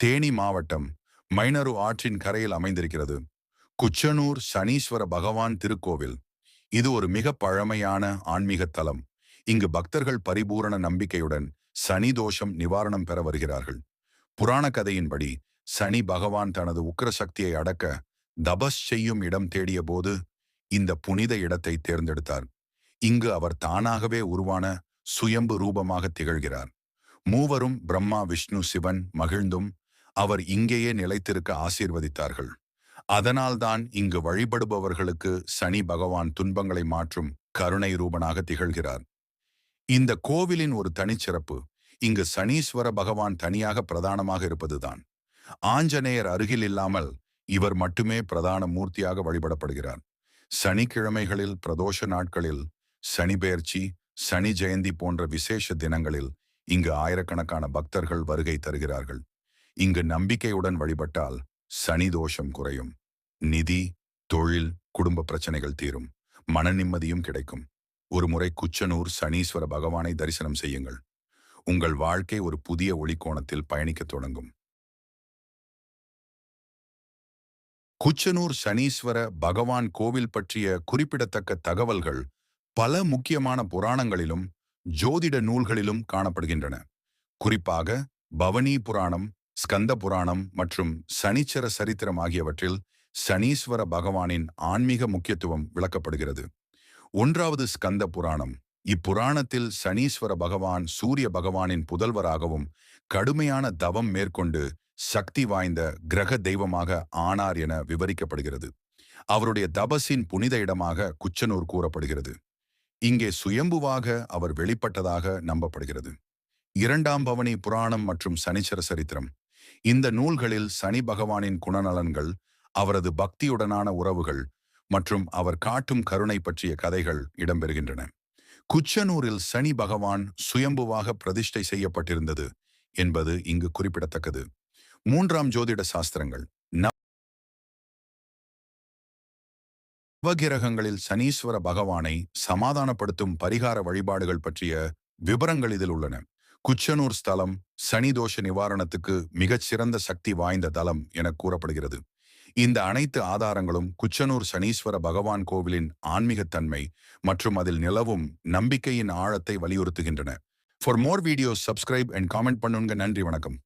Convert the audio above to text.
தேனி மாவட்டம் மைனரு ஆற்றின் கரையில் அமைந்திருக்கிறது. குச்சனூர் சனீஸ்வர பகவான் திருக்கோவில். இது ஒரு மிக பழமையான ஆன்மீக தலம். இங்கு பக்தர்கள் பரிபூரண நம்பிக்கையுடன் சனி தோஷம் நிவாரணம் பெற வருகிறார்கள். புராண கதையின்படி சனி பகவான் தனது உக்கிர சக்தியை அடக்க தபஸ் செய்யும் இடம் தேடிய போது இந்த புனித இடத்தை தேர்ந்தெடுத்தார். இங்கு அவர் தானாகவே உருவான சுயம்பு ரூபமாக திகழ்கிறார். மூவரும் பிரம்மா விஷ்ணு சிவன் மகிழ்ந்தும் அவர் இங்கேயே நிலைத்திருக்க ஆசீர்வதித்தார்கள். அதனால்தான் இங்கு வழிபடுபவர்களுக்கு சனி பகவான் துன்பங்களை மாற்றும் கருணை ரூபனாக திகழ்கிறார். இந்த கோவிலின் ஒரு தனிச்சிறப்பு இங்கு சனீஸ்வர பகவான் தனியாக பிரதானமாக இருப்பதுதான். ஆஞ்சநேயர் அருகில் இல்லாமல் இவர் மட்டுமே பிரதான மூர்த்தியாக வழிபடப்படுகிறார். சனிக்கிழமைகளில் பிரதோஷ நாட்களில் சனி பெயர்ச்சி சனி ஜெயந்தி போன்ற விசேஷ தினங்களில் இங்கு ஆயிரக்கணக்கான பக்தர்கள் வருகை தருகிறார்கள். இங்கு நம்பிக்கையுடன் வழிபட்டால் சனி தோஷம் குறையும். நிதி தொழில் குடும்ப பிரச்சனைகள் தீரும். மன நிம்மதியும் கிடைக்கும். ஒரு முறை குச்சனூர் சனீஸ்வர பகவானை தரிசனம் செய்யுங்கள். உங்கள் வாழ்க்கை ஒரு புதிய ஒளிக்கோணத்தில் பயணிக்கத் தொடங்கும். குச்சனூர் சனீஸ்வர பகவான் கோவில் பற்றிய குறிப்பிடத்தக்க தகவல்கள் பல முக்கியமான புராணங்களிலும் ஜோதிட நூல்களிலும் காணப்படுகின்றன. குறிப்பாக பவனி புராணம் ஸ்கந்த புராணம் மற்றும் சனிச்சர சரித்திரம் ஆகியவற்றில் சனீஸ்வர பகவானின் ஆன்மீக முக்கியத்துவம் விளக்கப்படுகிறது. ஒன்றாவது ஸ்கந்த புராணம். இப்புராணத்தில் சனீஸ்வர பகவான் சூரிய பகவானின் புதல்வராகவும் கடுமையான தவம் மேற்கொண்டு சக்தி வாய்ந்த கிரக தெய்வமாக ஆனார் என விவரிக்கப்படுகிறது. அவருடைய தபசின் புனித இடமாக குச்சனூர் கூறப்படுகிறது. இங்கே சுயம்புவாக அவர் வெளிப்பட்டதாக நம்பப்படுகிறது. இரண்டாம் பவனி புராணம் மற்றும் சனிச்சர சரித்திரம். இந்த நூல்களில் சனி பகவானின் குணநலன்கள் அவரது பக்தியுடனான உறவுகள் மற்றும் அவர் காட்டும் கருணை பற்றிய கதைகள் இடம்பெறுகின்றன. குச்சனூரில் சனி பகவான் சுயம்புவாக பிரதிஷ்டை செய்யப்பட்டிருந்தது என்பது இங்கு குறிப்பிடத்தக்கது. மூன்றாம் ஜோதிட சாஸ்திரங்கள். நவகிரகங்களில் சனீஸ்வர பகவானை சமாதானப்படுத்தும் பரிகார வழிபாடுகள் பற்றிய விவரங்கள் இதில் உள்ளன. குச்சனூர் ஸ்தலம் சனி தோஷ நிவாரணத்துக்கு மிகச்சிறந்த சக்தி வாய்ந்த தலம் என கூறப்படுகிறது. இந்த அனைத்து ஆதாரங்களும் குச்சனூர் சனீஸ்வர பகவான் கோவிலின் ஆன்மீகத்தன்மை மற்றும் அதில் நிலவும் நம்பிக்கையின் ஆழத்தை வலியுறுத்துகின்றன. For more videos subscribe and comment பண்ணுங்க. நன்றி வணக்கம்.